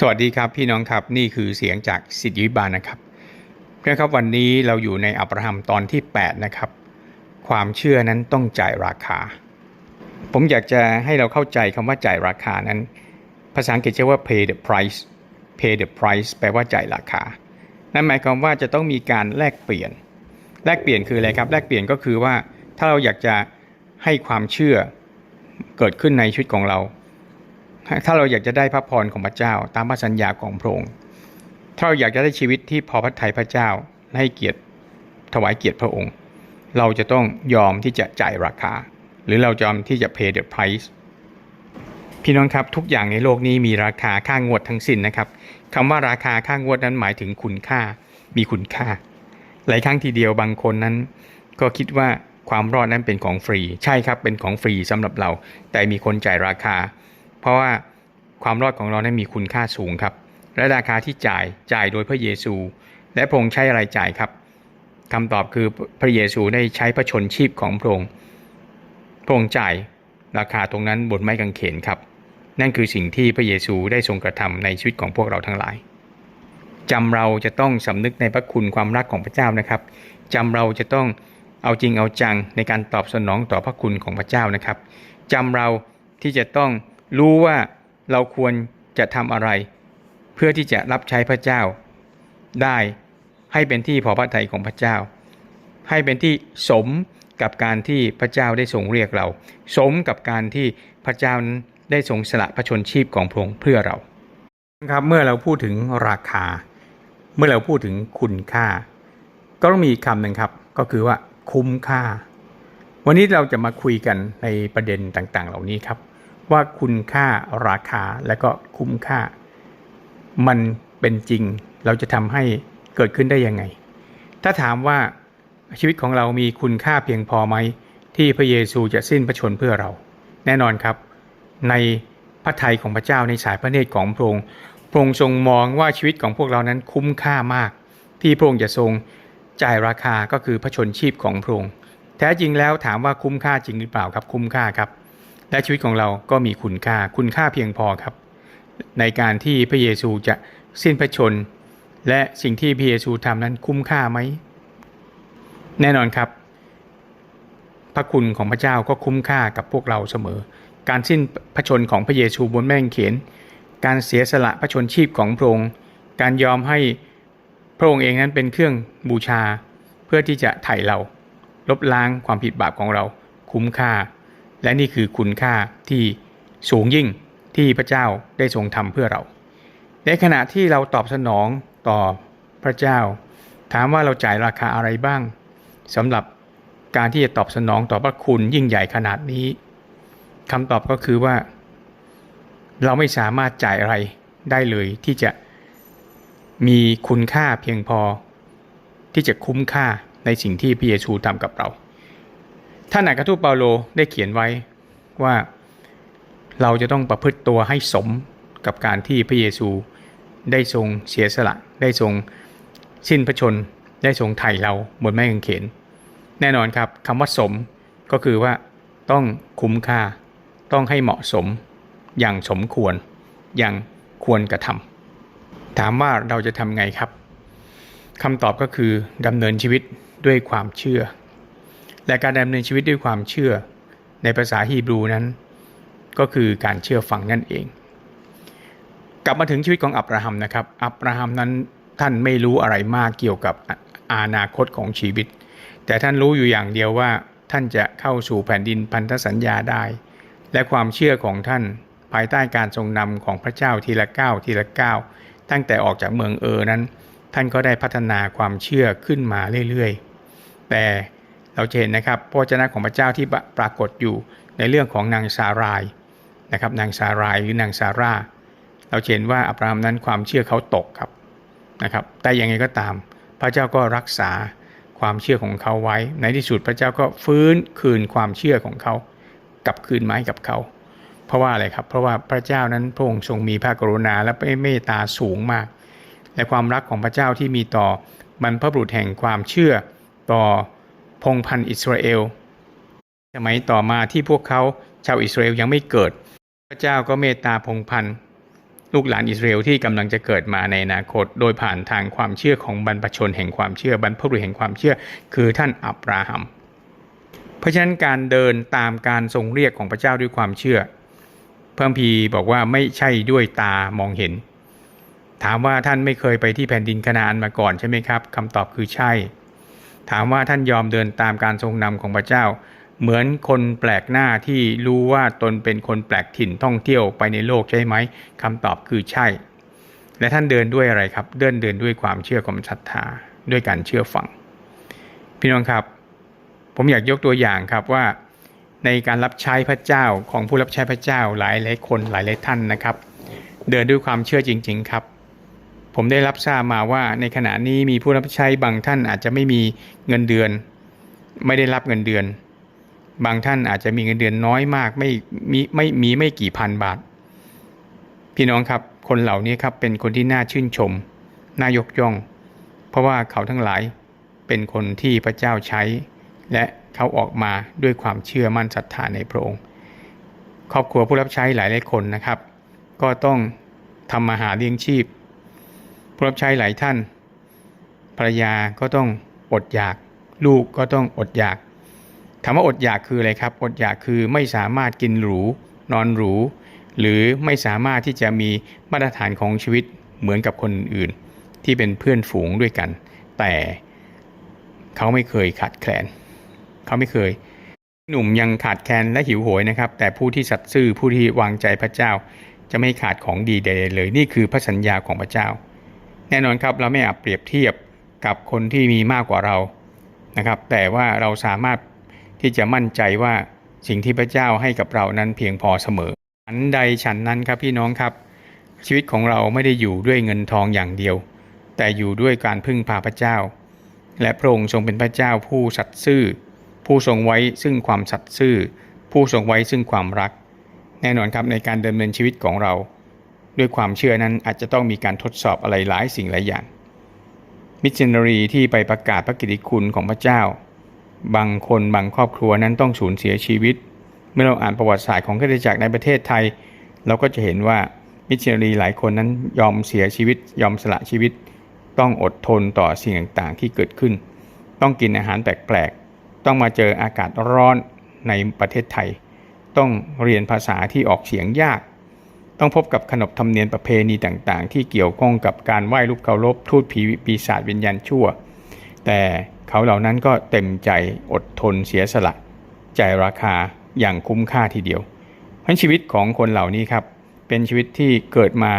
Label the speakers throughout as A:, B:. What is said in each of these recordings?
A: สวัสดีครับพี่น้องครับนี่คือเสียงจากสิทธิวิบาลนะครับเพื่อนครับวันนี้เราอยู่ในอับราฮัมตอนที่ 8 นะครับ ความเชื่อนั้นต้องจ่ายราคา ผมอยากจะให้เราเข้าใจคำว่าจ่ายราคานั้น ภาษาอังกฤษใช้ว่า pay the price pay the price แปลว่าจ่ายราคา นั่นหมายความว่าจะต้องมีการแลกเปลี่ยน แลกเปลี่ยนคืออะไรครับ แลกเปลี่ยนก็คือว่าถ้าเราอยากจะให้ความเชื่อเกิดขึ้นในชีวิตของเรา ถ้าเราอยากจะได้พระพรของพระเจ้า ตามพระสัญญาของพระองค์ถ้าเราอยากจะได้ชีวิตที่พอพระทัยพระเจ้าให้เกียรติถวายเกียรติพระองค์ เราจะต้องยอมที่จะจ่ายราคา หรือเรายอมที่จะ pay the price พี่น้องครับทุกอย่างในโลกนี้มีราคาค่างวดทั้งสิ้นนะครับคำว่าราคาค่างวดนั้นหมายถึงคุณค่า มีคุณค่า หลายครั้งทีเดียวบางคนนั้น ก็คิดว่าความรอดนั้นเป็นของฟรี ใช่ครับเป็นของฟรีสำหรับเรา แต่มีคนจ่ายราคา เพราะว่าความรอดของเรานั้นมีคุณค่าสูงครับ และราคาที่จ่ายจ่ายโดยพระเยซู และพระองค์ใช้อะไรจ่ายครับคำตอบคือพระเยซูได้ใช้พระชนชีพของพระองค์พระองค์จ่ายราคาตรงนั้นบนไม้กางเขนครับ นั่นคือสิ่งที่พระเยซูได้ทรงกระทำในชีวิตของพวกเราทั้งหลายจำเราจะต้องสำนึกในพระคุณความรักของพระเจ้านะครับจำเราจะต้องเอาจริงเอาจังในการตอบสนองต่อพระคุณของพระเจ้านะครับจำเราที่จะต้อง รู้ว่าเราควรจะทำอะไร เพื่อที่จะรับใช้พระเจ้า ได้ให้เป็นที่พอพระทัยของพระเจ้า ให้เป็นที่สมกับการที่พระเจ้าได้ทรงเรียกเรา สมกับการที่พระเจ้านั้นได้ทรงสละพระชนชีพของพระองค์เพื่อเราครับเมื่อเราพูดถึงราคา เมื่อเราพูดถึงคุณค่า ก็ต้องมีคำหนึ่งครับ ก็คือว่าคุ้มค่า วันนี้เราจะมาคุยกันในประเด็นต่างๆ เหล่านี้ครับ ว่าคุณค่าราคาและก็คุ้มค่า มันเป็นจริง เราจะทำให้เกิดขึ้นได้ยังไง ถ้าถามว่าชีวิตของเรามีคุณค่าเพียงพอไหม ที่พระเยซูจะสิ้นพระชนเพื่อเรา แน่นอนครับ ในพระทัยของพระเจ้าในสายพระเนตรของพระองค์พระองค์ทรงมองว่าชีวิตของพวกเรานั้นคุ้มค่ามาก ที่พระองค์จะทรงจ่ายราคาก็คือพระชนชีพของพระองค์แท้จริงแล้วถามว่าคุ้มค่าจริงหรือเปล่าครับคุ้มค่าครับ และชีวิตของเราก็มีคุณค่าคุณค่าเพียงพอครับ ในการที่พระเยซูจะสิ้นพระชน และสิ่งที่พระเยซูทำนั้นคุ้มค่าไหม แน่นอนครับ พระคุณของพระเจ้าก็คุ้มค่ากับพวกเราเสมอ การสิ้นพระชนของพระเยซูบนแม่งเขนการเสียสละพระชนชีพของพระองค์ การยอมให้พระองค์เองนั้นเป็นเครื่องบูชา เพื่อที่จะไถ่เรา ลบล้างความผิดบาปของเรา คุ้มค่า และนี่คือคุณค่าที่สูงยิ่งที่พระเจ้าได้ทรงทำเพื่อเรา ในขณะที่เราตอบสนองต่อพระเจ้า ถามว่าเราจ่ายราคาอะไรบ้างสำหรับการที่จะตอบสนองต่อพระคุณยิ่งใหญ่ขนาดนี้คำตอบก็คือว่า เราไม่สามารถจ่ายอะไรได้เลยที่จะมีคุณค่าเพียงพอ ที่จะคุ้มค่าในสิ่งที่พระเยซูทำกับเรา ท่านอัครทูตเปาโลได้เขียนไว้ว่าเราจะต้องประพฤติตัวให้สมกับการที่พระเยซูได้ทรงเสียสละ ได้ทรงสิ้นพระชน ได้ทรงไถ่เราบนไม้กางเขน แน่นอนครับคำว่าสมก็คือว่าต้องคุ้มค่าต้องให้เหมาะสมอย่างสมควรอย่างควรกระทำถามว่าเราจะทำไงครับคำตอบก็คือดำเนินชีวิตด้วยความเชื่อ และการดำเนินชีวิตด้วยความเชื่อในภาษาฮีบรูนั้น ก็คือการเชื่อฟังนั่นเอง กลับมาถึงชีวิตของอับราฮัมนะครับ อับราฮัมนั้นท่านไม่รู้อะไรมากเกี่ยวกับอนาคตของชีวิต แต่ท่านรู้อยู่อย่างเดียวว่าท่านจะเข้าสู่แผ่นดินพันธสัญญาได้ และความเชื่อของท่านภายใต้การทรงนำของพระเจ้าทีละก้าวทีละก้าวตั้งแต่ออกจากเมืองเออนั้น ท่านก็ได้พัฒนาความเชื่อขึ้นมาเรื่อยๆ แต่ เราจะเห็นนะครับพระวจนะของพระเจ้าที่ปรากฏอยู่ในเรื่องของนางซารายนะครับนางซารายหรือนางซาร่า เราเห็นว่าอับราฮัมนั้นความเชื่อเขาตกครับนะครับแต่ยังไงก็ตาม พระเจ้าก็รักษาความเชื่อของเขาไว้ ในที่สุดพระเจ้าก็ฟื้นคืนความเชื่อของเขากลับคืนมาให้กับเขา เพราะว่าอะไรครับ เพราะว่าพระเจ้านั้นพระองค์ทรงมีพระกรุณาและเมตตาสูงมาก และความรักของพระเจ้าที่มีต่อบรรพบุรุษแห่งความเชื่อต่อ พงพันธ์อิสราเอล สมัยต่อมาที่พวกเขาชาวอิสราเอลยังไม่เกิด พระเจ้าก็เมตตาพงพันธ์ลูกหลานอิสราเอลที่กำลังจะเกิดมาในอนาคต โดยผ่านทางความเชื่อของบรรพชนแห่งความเชื่อบรรพบุรุษแห่งความเชื่อ คือท่านอับราฮัม เพราะฉะนั้นการเดินตามการทรงเรียกของพระเจ้าด้วยความเชื่อเพิ่มพีบอกว่าไม่ใช่ด้วยตามองเห็น ถามว่าท่านไม่เคยไปที่แผ่นดินคานานมาก่อนใช่ไหมครับคำตอบคือใช่ ถามว่าท่านยอมเดินตามการทรงนำของพระเจ้า เหมือนคนแปลกหน้าที่รู้ว่าตนเป็นคนแปลกถิ่นท่องเที่ยวไปในโลกใช่ไหมคำตอบคือใช่ และท่านเดินด้วยอะไรครับ เดินเดินด้วยความเชื่อความศรัทธาด้วยการเชื่อฟัง พี่น้องครับ ผมอยากยกตัวอย่างครับว่า ในการรับใช้พระเจ้าของผู้รับใช้พระเจ้าหลายหลายคนหลายหลายท่านนะครับ เดินด้วยความเชื่อจริง ๆ ครับ ผมได้รับทราบมาว่าในขณะนี้มีผู้รับใช้บางท่านอาจจะไม่มีเงินเดือน ไม่ได้รับเงินเดือน บางท่านอาจจะมีเงินเดือนน้อยมากไม่มีไม่มีไม่กี่พันบาท พี่น้องครับคนเหล่านี้ครับเป็นคนที่น่าชื่นชม น่ายกย่อง เพราะว่าเขาทั้งหลายเป็นคนที่พระเจ้าใช้ และเขาออกมาด้วยความเชื่อมั่นศรัทธาในพระองค์ ครอบครัวผู้รับใช้หลายหลายคนนะครับ ก็ต้องทำมาหาเลี้ยงชีพ ผู้รับใช้หลายท่าน ภรรยาก็ต้องอดอยาก ลูกก็ต้องอดอยากถามว่าอดอยากคืออะไรครับ อดอยากคือไม่สามารถกินหรู นอนหรู หรือไม่สามารถที่จะมีมาตรฐานของชีวิตเหมือนกับคนอื่น ที่เป็นเพื่อนฝูงด้วยกัน แต่เขาไม่เคยขาดแคลน เขาไม่เคย หนุ่มยังขาดแคลนและหิวโหยนะครับ แต่ผู้ที่สัตย์ซื่อผู้ที่วางใจพระเจ้า จะไม่ขาดของดีใดๆเลย นี่คือพระสัญญาของพระเจ้า แน่นอนครับเราไม่อาจเปรียบเทียบกับคนที่มีมากกว่าเรานะครับ แต่ว่าเราสามารถที่จะมั่นใจว่าสิ่งที่พระเจ้าให้กับเรานั้นเพียงพอเสมอฉันใดฉันนั้นครับพี่น้องครับ ชีวิตของเราไม่ได้อยู่ด้วยเงินทองอย่างเดียว แต่อยู่ด้วยการพึ่งพาพระเจ้า และพระองค์ทรงเป็นพระเจ้าผู้สัตย์ซื่อ ผู้ทรงไว้ซึ่งความสัตย์ซื่อ ผู้ทรงไว้ซึ่งความรัก แน่นอนครับในการดำเนินชีวิตของเรา ด้วยความเชื่อนั้นอาจจะต้องมีการทดสอบอะไรหลายสิ่งหลายอย่าง มิชชันนารีที่ไปประกาศพระกิติคุณของพระเจ้า บางคนบางครอบครัวนั้นต้องสูญเสียชีวิต เมื่อเราอ่านประวัติศาสตร์ของคริสตจักรในประเทศไทย เราก็จะเห็นว่ามิชชันนารีหลายคนนั้นยอมเสียชีวิต ยอมสละชีวิต ต้องอดทนต่อสิ่งต่างๆ ที่เกิดขึ้น ต้องกินอาหารแปลกๆต้องมาเจออากาศร้อนในประเทศไทย ต้องเรียนภาษาที่ออกเสียงยาก ต้องพบกับขนบธรรมเนียมประเพณีต่างๆ ที่เกี่ยวข้องกับการไหว้รูปเคารพทูตผีปีศาจวิญญาณชั่ว แต่เขาเหล่านั้นก็เต็มใจอดทนเสียสละจ่ายราคาอย่างคุ้มค่าทีเดียวเพราะชีวิตของคนเหล่านี้ครับ เป็นชีวิตที่เกิดมา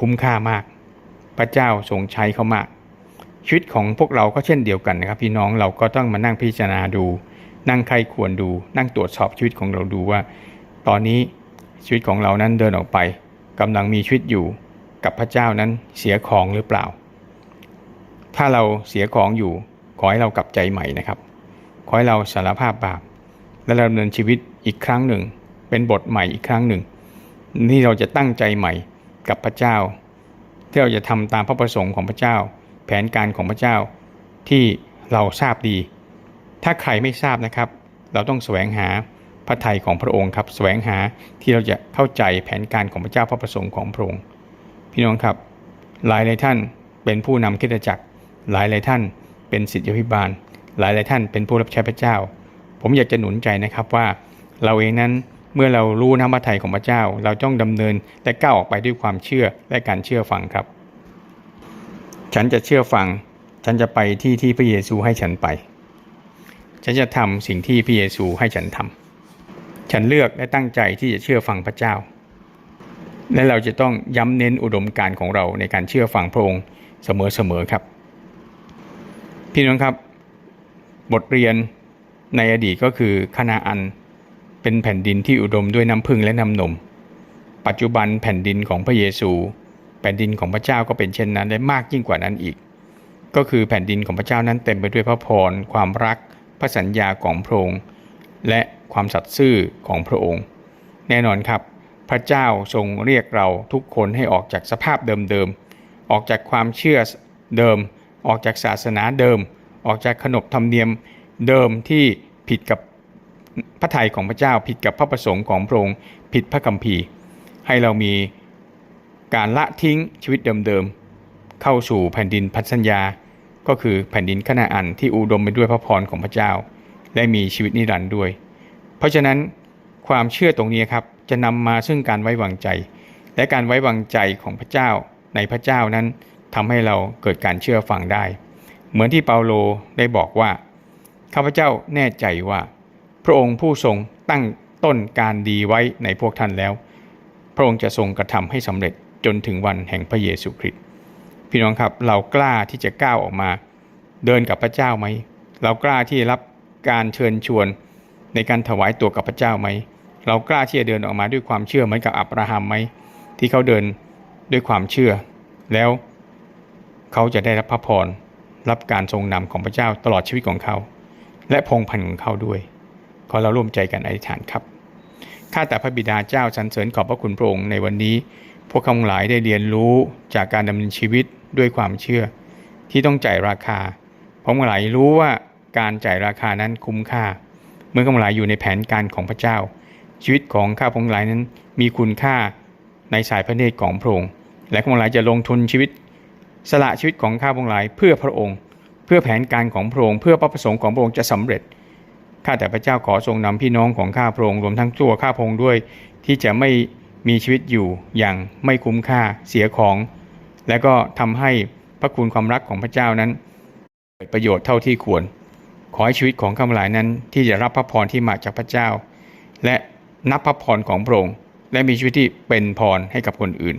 A: คุ้มค่ามาก พระเจ้าทรงใช้เขามาก ชีวิตของพวกเราก็เช่นเดียวกันนะครับพี่น้องเราก็ต้องมานั่งพิจารณาดู นั่งใครควรดู นั่งตรวจสอบชีวิตของเราดูว่า ตอนนี้ ชีวิตของเรานั้นเดินออกไปกำลังมีชีวิตอยู่กับพระเจ้านั้นเสียของหรือเปล่า ถ้าเราเสียของอยู่ขอให้เรากลับใจใหม่นะครับ ขอให้เราสารภาพบาป และดำเนินชีวิตอีกครั้งหนึ่ง เป็นบทใหม่อีกครั้งหนึ่ง นี่เราจะตั้งใจใหม่กับพระเจ้า ที่เราจะทำตามพระประสงค์ของพระเจ้า แผนการของพระเจ้าที่เราทราบดี ถ้าใครไม่ทราบนะครับ เราต้องแสวงหา พระทัยของพระองค์ครับแสวงหาที่เราจะเข้าใจแผนการของพระเจ้าพระประสงค์ของพระองค์ พี่น้องครับ หลายหลายท่านเป็นผู้นำคริสตจักร หลายหลายท่าน เป็นศิษยาภิบาล หลายหลายท่านเป็นผู้รับใช้พระเจ้า ผมอยากจะหนุนใจนะครับว่า เราเองนั้นเมื่อเรารู้น้ำพระทัยของพระเจ้า เราต้องดำเนินและก้าวออกไปด้วยความเชื่อและการเชื่อฟังครับ ฉันจะเชื่อฟัง ฉันจะไปที่ที่พระเยซูให้ฉันไป ฉันจะทำสิ่งที่พระเยซูให้ฉันทำ ฉันเลือกและตั้งใจที่จะเชื่อฟังพระเจ้า และเราจะต้องย้ำเน้นอุดมการณ์ของเราในการเชื่อฟังพระองค์เสมอๆครับ พี่น้องครับ บทเรียนในอดีตก็คือคณาอันเป็นแผ่นดินที่อุดมด้วยน้ำพึ่งและน้ำนม ปัจจุบันแผ่นดินของพระเยซู แผ่นดินของพระเจ้าก็เป็นเช่นนั้นและมากยิ่งกว่านั้นอีก ก็คือแผ่นดินของพระเจ้านั้นเต็มไปด้วยพระพรความรักพระสัญญาของพระองค์และ ความสัตย์ซื่อของพระองค์ แน่นอนครับ พระเจ้าทรงเรียกเราทุกคนให้ออกจากสภาพเดิมๆ ออกจากความเชื่อเดิม ออกจากศาสนาเดิม ออกจากขนบธรรมเนียมเดิมที่ผิดกับพระทัยของพระเจ้าผิดกับพระประสงค์ของพระองค์ผิดพระคัมภีร์ ให้เรามีการละทิ้งชีวิตเดิมๆ เข้าสู่แผ่นดินพันธสัญญา ก็คือแผ่นดินคณาอันที่อุดมไปด้วยพระพรของพระเจ้า และมีชีวิตนิรันดร์ด้วย เพราะฉะนั้นความเชื่อตรงนี้ครับจะนำมาซึ่งการไว้วางใจ และการไว้วางใจของพระเจ้าในพระเจ้านั้นทำให้เราเกิดการเชื่อฟังได้ เหมือนที่เปาโลได้บอกว่าข้าพเจ้าแน่ใจว่า พระองค์ผู้ทรงตั้งต้นการดีไว้ในพวกท่านแล้ว พระองค์จะทรงกระทำให้สำเร็จจนถึงวันแห่งพระเยซูคริสต์พี่น้องครับเรากล้าที่จะก้าวออกมา เดินกับพระเจ้าไหม เรากล้าที่รับการเชิญชวน ในการถวายตัวกับพระเจ้าไหม เรากล้าที่จะเดินออกมาด้วยความเชื่อเหมือนกับอับราฮัมไหม ที่เขาเดินด้วยความเชื่อ แล้วเขาจะได้รับพระพรรับการทรงนำของพระเจ้าตลอดชีวิตของเขา และพงพันธุ์ของเขาด้วย ขอเราร่วมใจกันอธิษฐานครับข้าแต่พระบิดาเจ้าสรรเสริญขอบพระคุณพระองค์ในวันนี้ พวกเขาทั้งหลายได้เรียนรู้จากการดำเนินชีวิตด้วยความเชื่อ ที่ต้องจ่ายราคาผมทั้งหลายรู้ว่าการจ่ายราคานั้นคุ้มค่า เมื่อทั้งหลายอยู่ในแผนการของพระเจ้า ชีวิตของข้าพงหลายนั้นมีคุณค่าในสายพระเนตรของพระองค์ และข้าพงหลายจะลงทุนชีวิต สละชีวิตของข้าพงหลายเพื่อพระองค์ เพื่อแผนการของพระองค์เพื่อพระประสงค์ของพระองค์จะสำเร็จข้าแต่พระเจ้าขอทรงนำพี่น้องของข้าพระองค์รวมทั้งตัวข้าพระองค์ด้วย ที่จะไม่มีชีวิตอยู่อย่างไม่คุ้มค่าเสียของ และก็ทำให้พระคุณความรักของพระเจ้านั้นเกิดประโยชน์เท่าที่ควร ขอให้ชีวิตของข้าพหลายนั้นที่จะรับพระพรที่มาจากพระเจ้า และนับพระพรของพระองค์และมีชีวิตที่เป็นพรให้กับคนอื่น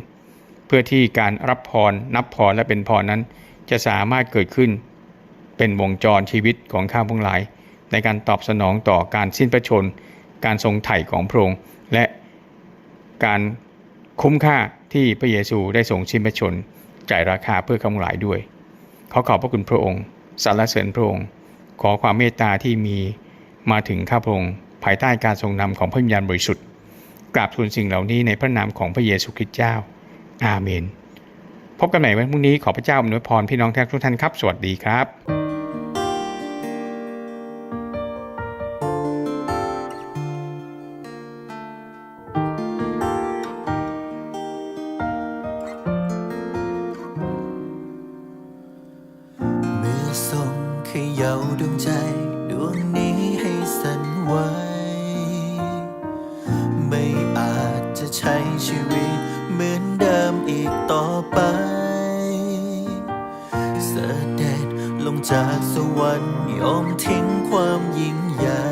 A: เพื่อที่การรับพรนับพรและเป็นพรนั้น จะสามารถเกิดขึ้น เป็นวงจรชีวิตของข้าพงหลาย ในการตอบสนองต่อการสิ้นพระชน การทรงไถ่ของพระองค์และการคุ้มค่าที่พระเยซูได้ทรงสิ้นพระชน จ่ายราคาเพื่อข้าพงหลายด้วย ขอขอบพระคุณพระองค์สรรเสริญพระองค์ ขอความเมตตาที่มีมาถึงข้าพงศ์ภายใต้การทรงนำของพระวิญญาณบริสุทธิ์กราบทูลสิ่งเหล่านี้ในพระนามของพระเยซูคริสต์เจ้า อาเมน พบกันใหม่วันพรุ่งนี้ขอพระเจ้าอวยพรพี่น้องทุกท่านครับ สวัสดีครับ
B: เยาดวงใจดวงนี้ให้สั่นไหวไม่อาจจะใช้ชีวิตเหมือนเดิมอีกต่อไปเสด็จลงจากสวรรค์ยอมทิ้งความยิ่งใหญ่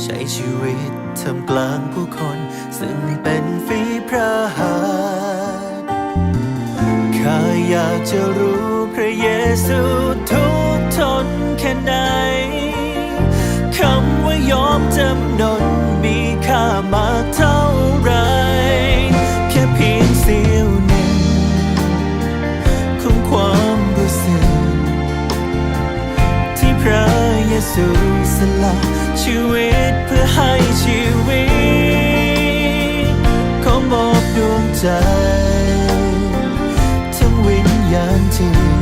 B: ใช้ชีวิตท่ามกลางผู้คน ซึ่งเป็นฝีพระหัตข้าอยากจะรู้ ซูทุกทนแค่ไหนคำว่ายอมจำนนมีค่ามากเท่าไร แค่เพียงเสี้ยวหนึ่งของความรู้สึก ที่พระเยซูสละชีวิตเพื่อให้ชีวิตขอมอบดวงใจ ทั้งวิญญาณจิตถึ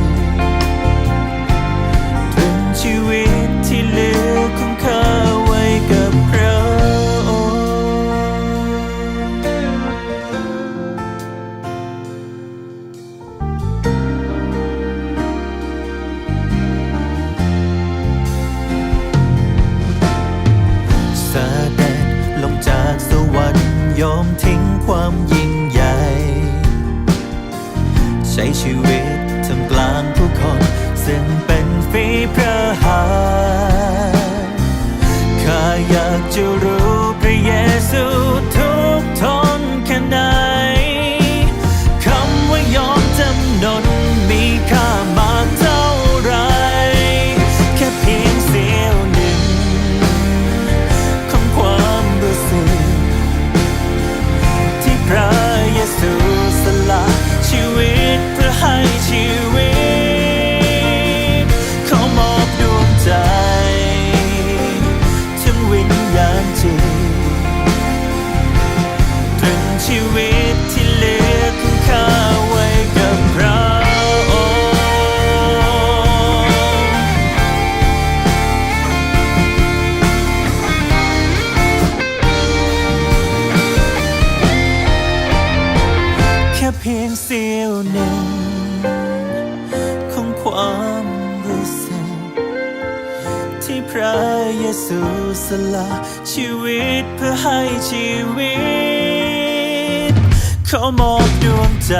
B: ความยิ่งใหญ่ใช้ชีวิต สละชีวิตเพื่อให้ชีวิต ขอมอบดวงใจ